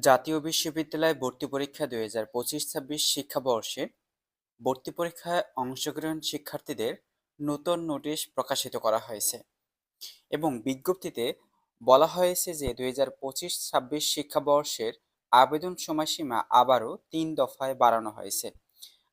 জাতীয় বিশ্ববিদ্যালয় ভর্তি পরীক্ষা দুই হাজার পঁচিশ ছাব্বিশ শিক্ষাবর্ষে ভর্তি পরীক্ষায় অংশগ্রহণ শিক্ষার্থীদের নতুন নোটিশ প্রকাশিত করা হয়েছে এবং বিজ্ঞপ্তিতে বলা হয়েছে যে দুই হাজার পঁচিশ ছাব্বিশ শিক্ষাবর্ষের আবেদন সময়সীমা আবারও তিন দফায় বাড়ানো হয়েছে।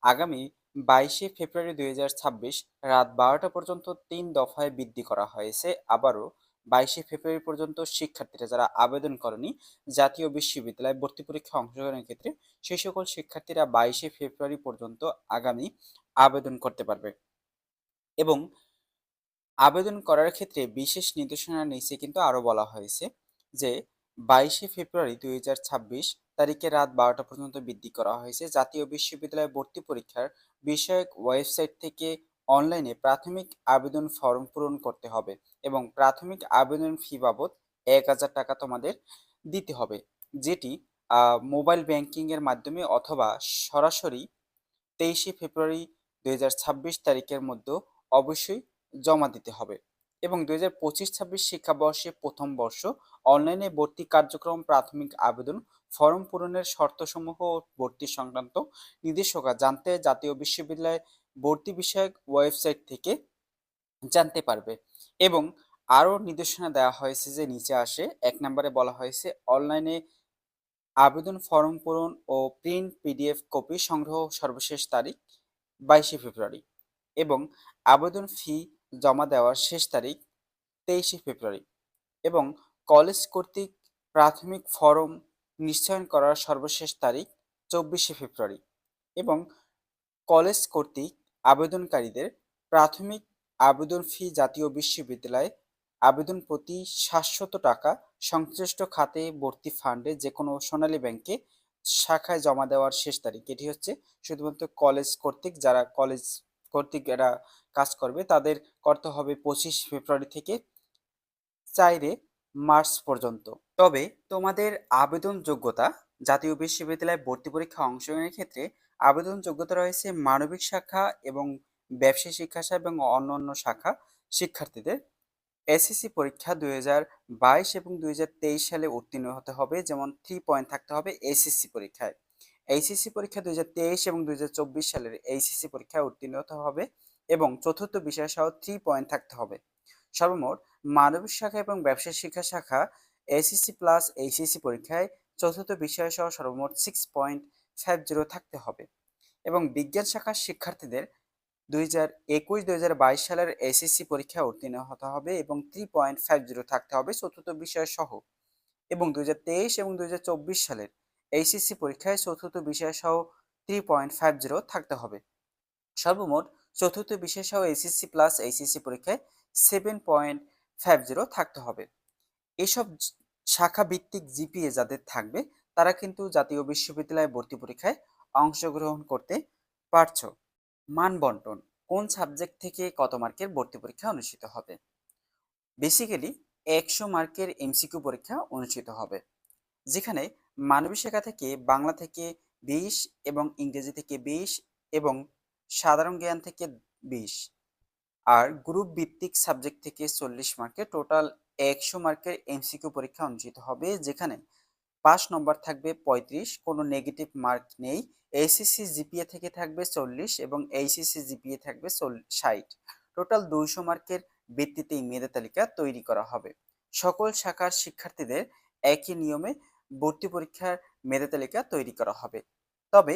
আগামী বাইশে ফেব্রুয়ারি দুই হাজার ছাব্বিশ রাত বারোটা পর্যন্ত তিন দফায় বৃদ্ধি করা হয়েছে। আবারও বাইশে ফেব্রুয়ারি পর্যন্ত শিক্ষার্থীরা যারা আবেদন করেনি, জাতীয় বিশ্ববিদ্যালয় ভর্তি পরীক্ষা অংশগ্রহণের ক্ষেত্রে সেই সকল শিক্ষার্থীরা বাইশে ফেব্রুয়ারি পর্যন্ত আগামী আবেদন করতে পারবে। এবং আবেদন করার ক্ষেত্রে বিশেষ নির্দেশনা নিচে কিন্তু আরও বলা হয়েছে যে, বাইশে ফেব্রুয়ারি দুই হাজার ছাব্বিশ তারিখে রাত বারোটা পর্যন্ত বৃদ্ধি করা হয়েছে। জাতীয় বিশ্ববিদ্যালয় ভর্তি পরীক্ষার বিষয়ক ওয়েবসাইট থেকে অনলাইনে প্রাথমিক আবেদন ফর্ম পূরণ করতে হবে এবং প্রাথমিক আবেদন ফি বাবদ এক হাজার টাকা তোমাদের দিতে হবে, যেটি মোবাইল ব্যাংকিংয়ের মাধ্যমে অথবা সরাসরি তেইশে ফেব্রুয়ারি দু হাজার ছাব্বিশ তারিখের মধ্যে অবশ্যই জমা দিতে হবে এবং দুই হাজার পঁচিশ ছাব্বিশ শিক্ষাবর্ষে প্রথম বর্ষ অনলাইনে ভর্তি কার্যক্রম প্রাথমিক আবেদন ফর্ম পূরণের শর্তসমূহ ও ভর্তি সংক্রান্ত নির্দেশকা জানতে জাতীয় বিশ্ববিদ্যালয় ভর্তি বিষয়ক ওয়েবসাইট থেকে জানতে পারবে। এবং আরও নির্দেশনা দেওয়া হয়েছে যে নিচে আসে, এক নম্বরে বলা হয়েছে, অনলাইনে আবেদন ফর্ম পূরণ ও প্রিন্ট পিডিএফ কপি সংগ্রহ সর্বশেষ তারিখ বাইশে ফেব্রুয়ারি এবং আবেদন ফি জমা দেওয়ার শেষ তারিখ তেইশে ফেব্রুয়ারি এবং কলেজ কর্তৃক প্রাথমিক ফরম নিশ্চয়ন করার সর্বশেষ তারিখ চব্বিশে ফেব্রুয়ারি এবং কলেজ কর্তৃক আবেদনকারীদের প্রাথমিক আবেদন ফি জাতীয় বিশ্ববিদ্যালয়ে আবেদন প্রতি সাতশত টাকা সংশ্লিষ্ট খাতে ভর্তি ফান্ডে যে কোনো সোনালী ব্যাংকে শাখায় জমা দেওয়ার শেষ তারিখ। এটি হচ্ছে শুধুমাত্র কলেজ কর্তৃক যারা কলেজ কর্তৃক এরা কাজ করবে তাদের করতে হবে পঁচিশ ফেব্রুয়ারি থেকে চাইরে মার্চ পর্যন্ত। তবে তোমাদের আবেদন যোগ্যতা জাতীয় বিশ্ববিদ্যালয়ে ভর্তি পরীক্ষা অংশগ্রহণের ক্ষেত্রে আবেদন যোগ্যতা রয়েছে মানবিক শাখা এবং ব্যবসায়ী শিক্ষা এবং অন্য অন্য শাখা শিক্ষার্থীদের। এসএসসি পরীক্ষা দুই বাইশ এবং দুই হাজার তেইশ সালে উত্তীর্ণ হতে হবে, যেমন থ্রি পয়েন্ট থাকতে হবে এসএসসি পরীক্ষায়। এইচএসসি পরীক্ষা দুই হাজার তেইশ এবং দুই হাজার চব্বিশ সালের এইচএসসি পরীক্ষায় উত্তীর্ণ হতে হবে এবং চতুর্থ বিষয় সহ থ্রি পয়েন্ট থাকতে হবে। সর্বমোট মানবিক শাখা এবং ব্যবসায় শিক্ষা শাখা এসএসসি প্লাস এইচএসসি পরীক্ষায় চতুর্থ বিষয় সহ সর্বমোট সিক্স পয়েন্ট ফাইভ জিরো থাকতে হবে। এবং বিজ্ঞান শাখার শিক্ষার্থীদের দুই হাজার একুশ, দুই হাজার বাইশ সালের এসএসসি পরীক্ষায় উত্তীর্ণ হতে হবে এবং থ্রি পয়েন্ট ফাইভ জিরো থাকতে হবে চতুর্থ বিষয় সহ। এবং দুই হাজার তেইশ এবং দুই হাজার চব্বিশ সালের এইচএসসি পরীক্ষায় চতুর্থ বিষয় সহ থ্রি পয়েন্ট ফাইভ জিরো থাকতে হবে। সর্বমোট চতুর্থ বিষয় সহ এইচএসসি প্লাস এইচএসসি পরীক্ষায় সেভেন পয়েন্ট ফাইভ জিরো থাকতে হবে। এসব শাখা ভিত্তিক জিপিএ যাদের থাকবে তারা কিন্তু জাতীয় বিশ্ববিদ্যালয়ে ভর্তি পরীক্ষায় অংশগ্রহণ করতে পারছ। মান বন্টন, কোন সাবজেক্ট থেকে কত মার্কের ভর্তি পরীক্ষা অনুষ্ঠিত হবে? বেসিক্যালি একশো মার্কের এমসিকিউ পরীক্ষা অনুষ্ঠিত হবে, যেখানে মানবিক শাখা থেকে বাংলা থেকে বিশ এবং ইংরেজি থেকে বিশ এবং সাধারণ জ্ঞান থেকে বিশ, আর গ্রুপ ভিত্তিক সাবজেক্ট থেকে চল্লিশ মার্কের টোটাল একশো মার্কের এমসিকিউ পরীক্ষা অনুষ্ঠিত হবে, যেখানে পাঁচ নম্বর থাকবে পঁয়ত্রিশ, কোনো নেগেটিভ মার্ক নেই। এইসিসি জিপিএ থেকে থাকবে চল্লিশ এবং এইসিসি জিপিএ থাকবে ষাট। টোটাল দুইশো মার্কের ভিত্তিতে মেধা তালিকা তৈরি করা হবে। সকল শাখার শিক্ষার্থীদের একই নিয়মে ভর্তি পরীক্ষার মেধা তালিকা তৈরি করা হবে। তবে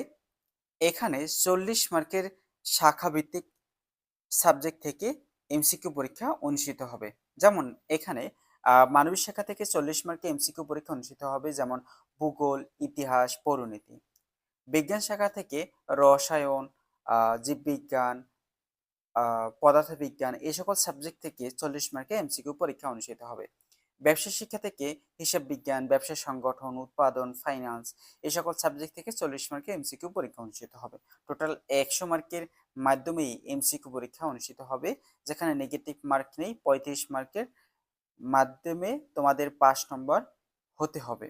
এখানে চল্লিশ মার্কের শাখা ভিত্তিক সাবজেক্ট থেকে এমসিকিউ পরীক্ষা অনুষ্ঠিত হবে। যেমন এখানে মানবিক শাখা থেকে চল্লিশ মার্কে এমসিকিউ পরীক্ষা অনুষ্ঠিত হবে যেমন ভূগোল, ইতিহাস, পৌরনীতি। বিজ্ঞান শাখা থেকে রসায়ন জীববিজ্ঞান পদার্থবিজ্ঞান এই সকল সাবজেক্ট থেকে চল্লিশ মার্কে এমসিকিউ পরীক্ষা অনুষ্ঠিত হবে। ব্যবসা শিক্ষা থেকে হিসাব বিজ্ঞান ব্যবসা সংগঠন, উৎপাদন ফাইন্যান্স এই সকল সাবজেক্ট থেকে চল্লিশ মার্কে এমসিকিউ পরীক্ষা অনুষ্ঠিত হবে। টোটাল একশো মার্কের মাধ্যমেই এমসিকিউ পরীক্ষা অনুষ্ঠিত হবে, যেখানে নেগেটিভ মার্ক নেই, পঁয়ত্রিশ মার্কের মাধ্যমে তোমাদের পাশ নম্বর হতে হবে।